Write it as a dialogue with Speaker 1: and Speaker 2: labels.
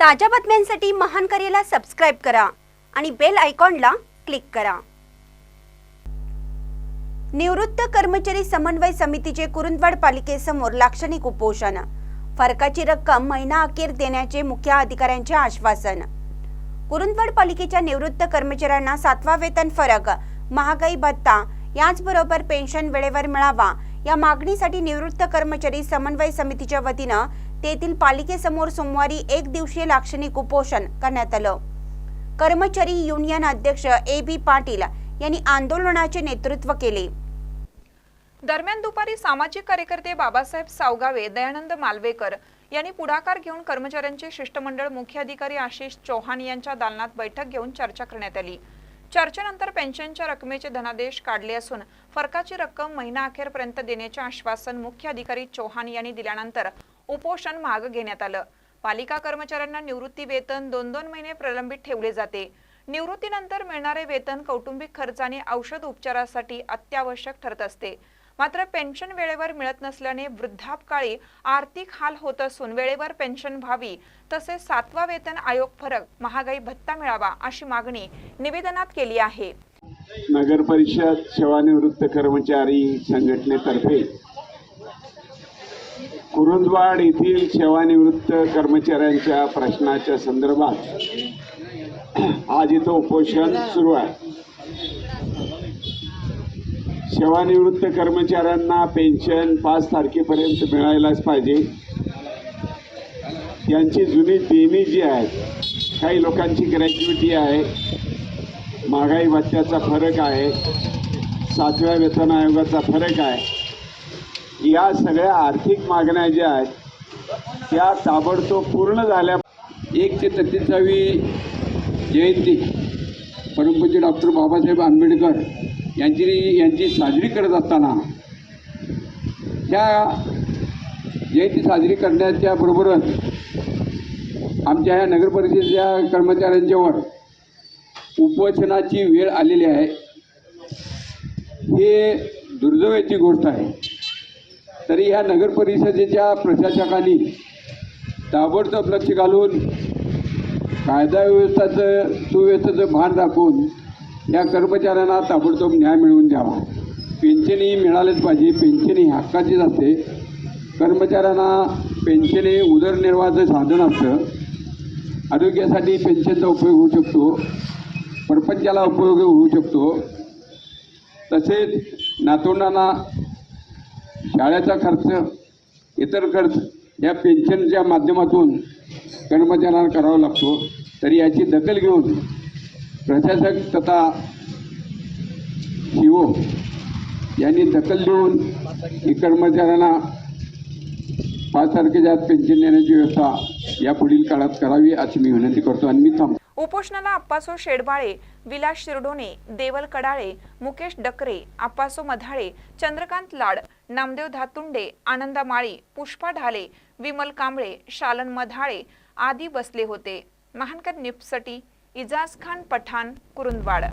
Speaker 1: ताज्या बातम्यांसाठी महान करेला सबस्क्राईब करा आणि बेल आयकॉनला क्लिक करा. निवृत्त कर्मचारी समन्वय समितीचे कुरुंदवाड पालिकेसमोर लाक्षणिक उपोषण. फरकाची रक्कम महिना अखेर देण्याचे मुख्य अधिकाऱ्यांचे आश्वासन. कुरुंदवाड पालिकेच्या निवृत्त कर्मचाऱ्यांना सातवा वेतन फरक महागाई भत्ता याचबरोबर पेन्शन वेळेवर मिळावा या मागणीसाठी निवृत्त कर्मचारी समन्वय समितीच्या वतीनं तेथील पालिकेसमोर सोमवारी एक दिवसीय लाक्षणिक उपोषण करण्यात आलं. कर्मचारी युनियन अध्यक्ष ए बी पाटील यांनी आंदोलनाचे नेतृत्व केले.
Speaker 2: दरम्यान दुपारी सामाजिक कार्यकर्ते बाबासाहेब सावगावे दयानंद मालवेकर यांनी पुढाकार घेऊन कर्मचाऱ्यांचे शिष्टमंडळ मुख्य अधिकारी आशिष चौहान यांच्या दालनात बैठक घेऊन चर्चा करण्यात आली. चर्चेनंतर पेन्शनच्या रकमेचे धनादेश काढले असून फरकाची रक्कम महिना अखेरपर्यंत देण्याचे आश्वासन मुख्य अधिकारी चौहान यांनी दिल्यानंतर उपोषण माग घेण्यात आलं. पालिका कर्मचाऱ्यांना निवृत्ती वेतन दोन दोन महिने प्रलंबित ठेवले जाते. निवृत्तीनंतर मिळणारे वेतन कौटुंबिक खर्च आणि औषध उपचारासाठी अत्यावश्यक ठरत असते. मात्र पेन्शन वेळेवर मिळत नसल्याने वृद्धापकाळी आर्थिक हाल होत असून वेळेवर पेन्शन व्हावी तसेच सातवा वेतन आयोग फरक महागाई भत्ता मिळावा अशी मागणी निवेदनात केली आहे.
Speaker 3: नगर परिषद सेवानिवृत्त कर्मचारी संघटनेतर्फे कुरुंदवाड येथील सेवानिवृत्त कर्मचाऱ्यांच्या प्रश्नाच्या संदर्भात आज इथं उपोषण सुरू आहे. सेवानिवृत्त कर्मचाऱ्यांना पेन्शन पाच तारखेपर्यंत मिळायलाच पाहिजे. त्यांची जुनी देणी जी आहेत काही लोकांची ग्रॅज्युटी आहे महागाई भत्त्याचा फरक आहे सातव्या वेतन आयोगाचा फरक आहे. या सगळ्या आर्थिक मागण्या ज्या आहेत त्या ताबडतोब पूर्ण झाल्या.
Speaker 4: एक ते सत्तेचावी जयंती परमपूज्य डॉक्टर बाबासाहेब आंबेडकर यांची यांची साजरी करत असताना त्या जयंती साजरी करण्याच्या बरोबरच आमच्या ह्या नगरपरिषदेच्या कर्मचाऱ्यांच्यावर उपोषणाची वेळ आलेली आहे. हे दुर्दैवाची गोष्ट आहे. तरी ह्या नगर परिषदेच्या प्रशासकांनी ताबडतोब लक्ष घालून कायदा व्यवस्थाचं सुव्यवस्थेचं भान राखून या कर्मचाऱ्यांना ताबडतोब न्याय मिळवून द्यावा. पेन्शनही मिळालेच पाहिजे. पेन्शन ही हक्काचीच असते. कर्मचाऱ्यांना पेन्शन हे उदरनिर्वाहाचं साधन असतं. आरोग्यासाठी पेन्शनचा उपयोग होऊ शकतो. परपंचाला उपयोग होऊ शकतो. तसेच नातोंडांना शाळेचा खर्च इतर खर्च या पेन्शनच्या माध्यमातून कर्मचाऱ्यांना करावा लागतो. तरी याची दखल घेऊन प्रशासक तथा शिओ यांनी दखल देऊन ही कर्मचाऱ्यांना पाच तारखेच्या पेन्शन देण्याची व्यवस्था या पुढील काळात करावी अशी मी विनंती करतो. आणि मी थांबतो.
Speaker 2: उपोषणाला अप्पासो शेडबाळे विलास शिरडोणे देवल कडाळे मुकेश डकरे आप्पासो मधाळे चंद्रकांत लाड नामदेव धातुंडे आनंदा माळी पुष्पा ढाले विमल कांबळे शालन मधाळे आदी बसले होते. महानकर निप्सटी इजाज खान पठाण कुरुंदवाड.